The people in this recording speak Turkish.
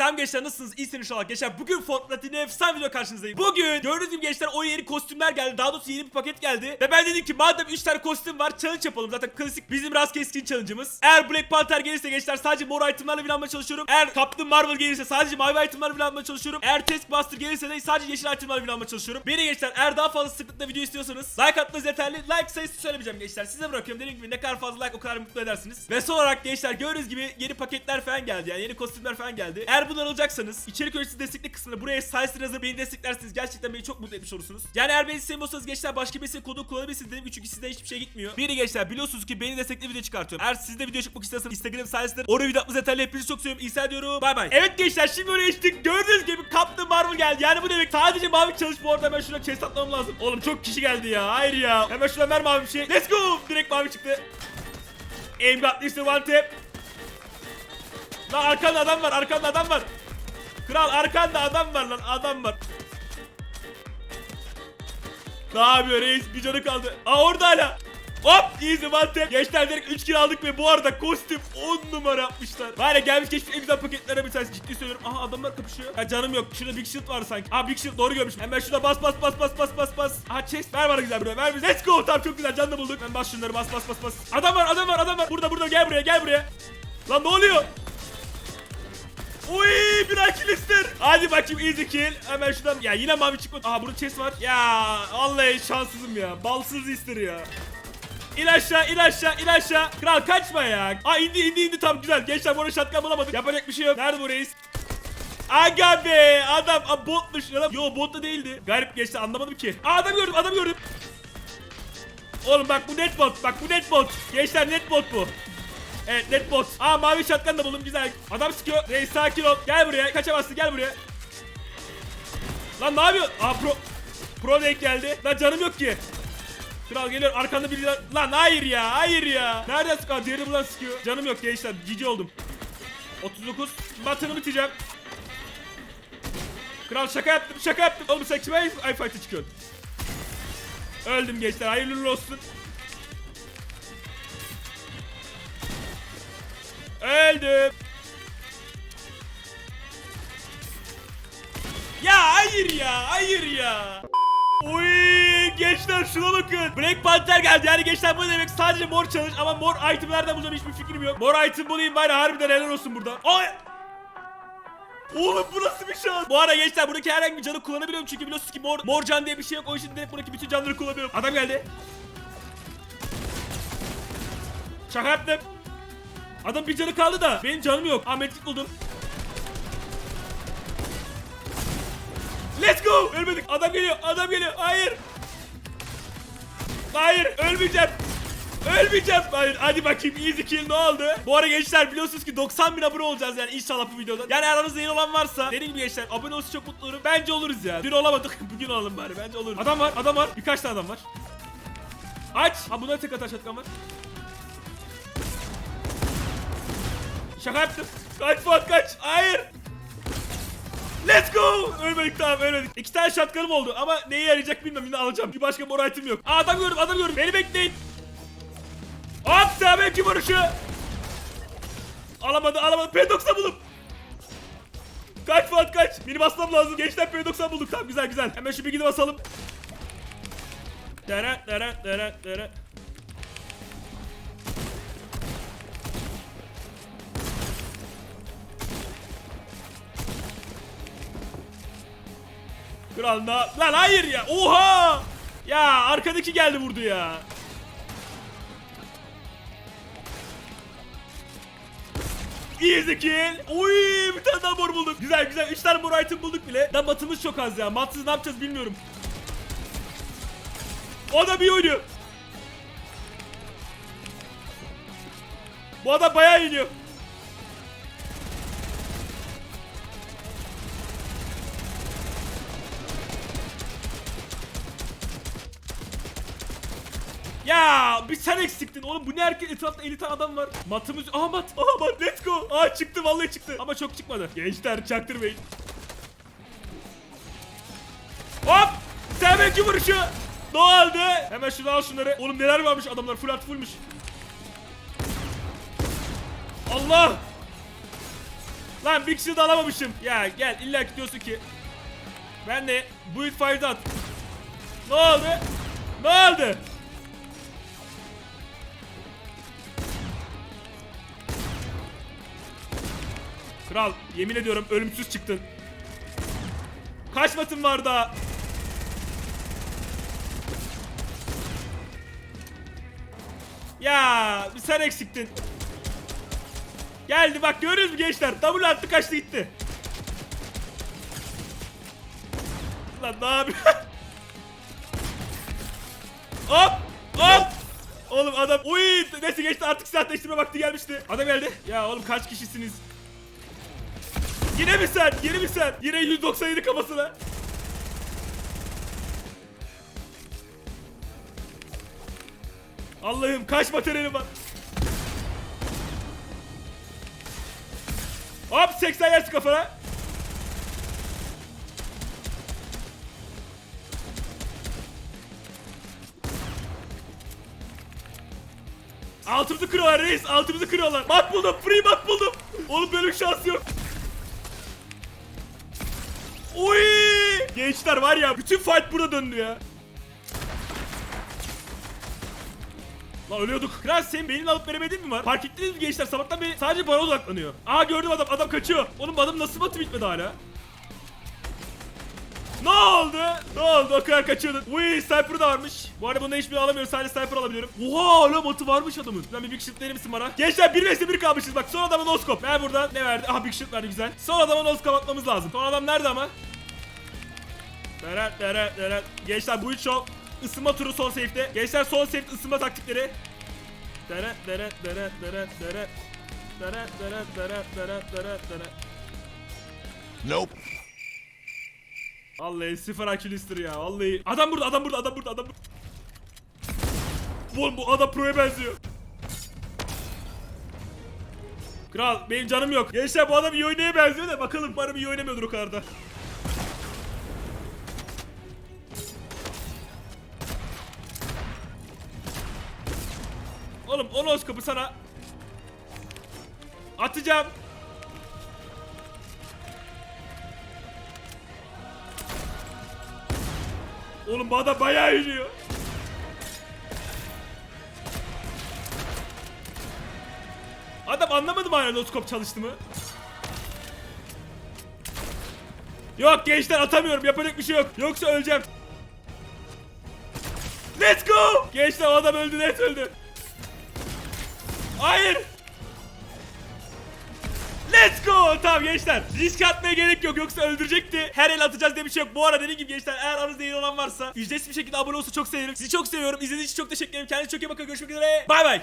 Selam gençler nasılsınız? İyisiniz inşallah gençler. Bugün Fortnite'in efsane video karşınızdayım. Bugün gördüğünüz gibi gençler o yeni kostümler geldi. Daha doğrusu yeni bir paket geldi. Ve ben dedim ki madem 3 tane kostüm var challenge yapalım. Zaten klasik bizim rastgele skin challenge'ımız. Eğer Black Panther gelirse gençler sadece mor itemlerle bilanmaya çalışıyorum. Eğer Captain Marvel gelirse sadece mavi itemlerle bilanmaya çalışıyorum. Eğer Taskmaster gelirse de sadece yeşil itemlerle bilanmaya çalışıyorum. Beni gençler eğer daha fazla sıklıkla video istiyorsanız like atmanız yeterli. Like sayısı söylemeyeceğim gençler. Size bırakıyorum. Dediğim gibi ne kadar fazla like o kadar mutlu edersiniz. Ve son olarak gençler gördüğünüz gibi yeni paketler falan geldi. Yani yeni kostümler falan geldi. Eğer bunları alacaksanız içerik öncesi destekli kısmına buraya sayesinde beni desteklerseniz gerçekten beni çok mutlu etmiş olursunuz. Yani eğer beni sevmiyorsanız gençler başka birisinin kodu kullanabilirsiniz dedim çünkü sizden hiçbir şey gitmiyor. Biri gençler biliyorsunuz ki beni destekli video çıkartıyorum. Eğer siz de video çıkmak istiyorsanız Instagram sayesinde oraya video atmanız yeterli. Hepinizi çok seviyorum. İyi diyorum. Bay bay. Evet gençler şimdi oraya geçtik. Gördüğünüz gibi Captain Marvel geldi. Yani bu demek sadece mavi çalış bu arada hemen şuna chest atmam lazım. Oğlum çok kişi geldi ya. Hayır ya. Hemen şuna ver mavi bir şey. Let's go. Direkt mavi çıktı. Aim got this one tap. Lan arkanda adam var. Arkanda adam var. Kral arkanda adam var lan. Adam var. Ne yapıyor reis? Bir canı kaldı. Aa orada hala. Hop easy one tap. Gençler direkt 3 kill aldık ve bu arada kostüm 10 numara yapmışlar. Var ya gelmiş geçmiş en güzel paketlerden bir tanesi ciddi söylüyorum. Aha adamlar kapışıyor. Ha canım yok. Şurada Big Shield var sanki. Aa Big Shield doğru görmüş. Hemen şurada bas bas bas bas bas bas bas. Aha chest. Ver bana güzel buraya. Ver bize. Let's go. Tamam çok güzel. Can da bulduk. Ben bas şunları bas bas bas bas. Adam var adam var adam var. Burada burada gel buraya gel buraya. Lan ne oluyor? Uy bir kill ister. Hadi bakayım easy kill. Hemen şuradan. Ya yine mavi çıkmadı. Aha burada chest var. Ya vallahi şanssızım ya. Balsız ister ya. İn aşağı in aşağı in aşağı. Kral kaçma ya. Aa indi indi indi tam güzel. Gençler bu arada shotgun bulamadık. Yapacak bir şey yok. Nerede bu reis? Aga be adam a, botmuş adam. Yo bot da değildi. Garip geçti anlamadım ki. Aa, adam gördüm adam gördüm. Oğlum bak bu net bot. Bak bu net bot. Gençler net bot bu. Evet net bot. Aa mavi shotgun da buldum güzel. Adam sıkıyor. Reis sakin ol. Gel buraya. Kaçamazsın gel buraya. Lan ne yapıyor? Aa pro. Pro denk geldi. Lan canım yok ki. Kral geliyor arkanda biri lan hayır ya hayır ya. Nereden sıkıyor? Diğeri buradan sıkıyor. Canım yok gençler cici oldum. 39 batını biteceğim. Kral şaka yaptım şaka yaptım. Oğlum sen kime ay fight'a çıkıyorsun? Öldüm gençler hayırlı olsun. Öldüm. Ya hayır ya hayır ya. Oy gençler şuna bakın. Black Panther geldi. Yani gençler bu demek sadece mor çalış ama mor itemlerden bulacağım hiçbir fikrim yok. Mor item bulayım bari harbiden helal olsun burada. Ay! Oğlum bu nasıl bir şans? Bu ara gençler buradaki herhangi bir canı kullanabiliyorum çünkü biliyorsunuz ki mor, mor can diye bir şey yok. O yüzden direkt buradaki bütün canları kullanıyorum. Adam geldi. Şaka yaptım. Adam bir canı kaldı da benim canım yok. Ahmetlik buldum. Let's go. Ölmedik. Adam geliyor. Adam geliyor. Hayır. Hayır. Ölmeyeceğim. Ölmeyeceğim. Hayır. Hadi bakayım. Easy kill ne oldu? Bu ara gençler biliyorsunuz ki 90 bin abone olacağız yani inşallah bu videoda. Yani aranızda yeni olan varsa dediğim gibi gençler abone olursa çok mutlu olurum. Bence oluruz ya. Dün olamadık. Bugün olalım bari. Bence oluruz. Adam var. Adam var. Birkaç tane adam var. Aç. Ha buna tek atar şatkan var. Şaka yaptım. Kaç Fuat kaç. Hayır. Let's go! Ölmedik tamam ölmedik. İki tane shotgun'ım oldu ama neye yarayacak bilmem yine alacağım. Bir başka mor item yok. Aa, adam gördüm adam gördüm. Beni bekleyin. Hop selamünaleyküm vuruşu. Alamadı alamadı. P90 buldum. Kaç Fuat kaç. Benim basmam lazım. Gençler P90 bulduk. Tamam güzel güzel. Hemen şu bir gidip basalım. Dere dere dere dere. Kral. Lan hayır ya. Oha! Ya arkadaki geldi vurdu ya. Easy kill. Oy bir tane daha mor bulduk. Güzel güzel. 3 tane mor item bulduk bile. Da matımız çok az ya. Matsız ne yapacağız bilmiyorum. O da bir oynuyor. Bu adam bayağı iniyor. Ya bir sen eksiktin oğlum bu ne erkek etrafta 50 tane adam var. Matımız aha mat aha mat let's go. Aa çıktı vallahi çıktı ama çok çıkmadı. Gençler çaktırmayın. Hop sevenci vuruşu. Oldu? Hemen şunu al şunları. Oğlum neler varmış adamlar full at fullmuş. Allah. Lan Big Shield alamamışım. Ya gel illa ki diyorsun ki. Ben de Build Fire'da at. Ne oldu? Ne oldu? Kral yemin ediyorum ölümsüz çıktın. Kaç matın var daha? Ya sen eksiktin. Geldi bak görüyoruz mu gençler? Double attı kaçtı gitti. Lan ne yapıyor? hop hop. Oğlum adam uy neyse geçti artık silah değiştirme vakti gelmişti. Adam geldi. Ya oğlum kaç kişisiniz? Yine mi sen? Yine mi sen? Yine 197 kafasına. Allah'ım kaç materyalim var? Hop 80 yersin kafana. Altımızı kırıyorlar reis altımızı kırıyorlar. Mat buldum free mat buldum. Oğlum böyle bir şans yok. Oy! Gençler var ya bütün fight burada döndü ya. Lan ölüyorduk. Kral senin beynini alıp veremedin mi var? Fark ettiniz mi gençler? Sabahtan beri sadece bana odaklanıyor. Aa gördüm adam. Adam kaçıyor. Oğlum adam nasıl batı bitmedi hala? Ne oldu? Ne oldu? O kadar kaçıyordun. Uy sniper da varmış. Bu arada bunu hiçbir alamıyorum. Sadece sniper alabiliyorum. Oha hala matı varmış adamın. Lan bir big shield verir misin bana? Gençler 1 vs 1 kalmışız. Bak son adama noskop. Ver buradan. Ne verdi? Aha big shield verdi güzel. Son adama noskop atmamız lazım. Son adam nerede ama? Deret deret deret. Gençler bu üç show ısınma turu son safe'de. Gençler son safe ısınma taktikleri. Deret deret deret deret deret. Deret deret deret deret deret deret. Nope. Vallahi sıfır akülüstür ya vallahi. Adam burada adam burada adam burada adam burada. Oğlum bu adam pro'ya benziyor. Kral benim canım yok. Gençler bu adam iyi oynaya benziyor da bakalım umarım iyi oynamıyordur o kadar da. Oğlum o noskopu sana atacağım. Oğlum bu adam bayağı iniyor. Adam anlamadı mı hala noskop çalıştı mı? Yok gençler atamıyorum yapacak bir şey yok. Yoksa öleceğim. Let's go! Gençler o adam öldü net öldü. Hayır. Go! Tamam gençler. Risk atmaya gerek yok yoksa öldürecekti. Her el atacağız diye bir şey yok. Bu arada dediğim gibi gençler eğer aranızda yeni olan varsa ücretsiz bir şekilde abone olsa çok sevinirim. Sizi çok seviyorum. İzlediğiniz için çok teşekkür ederim. Kendinize çok iyi bakın. Görüşmek üzere. Bay bay.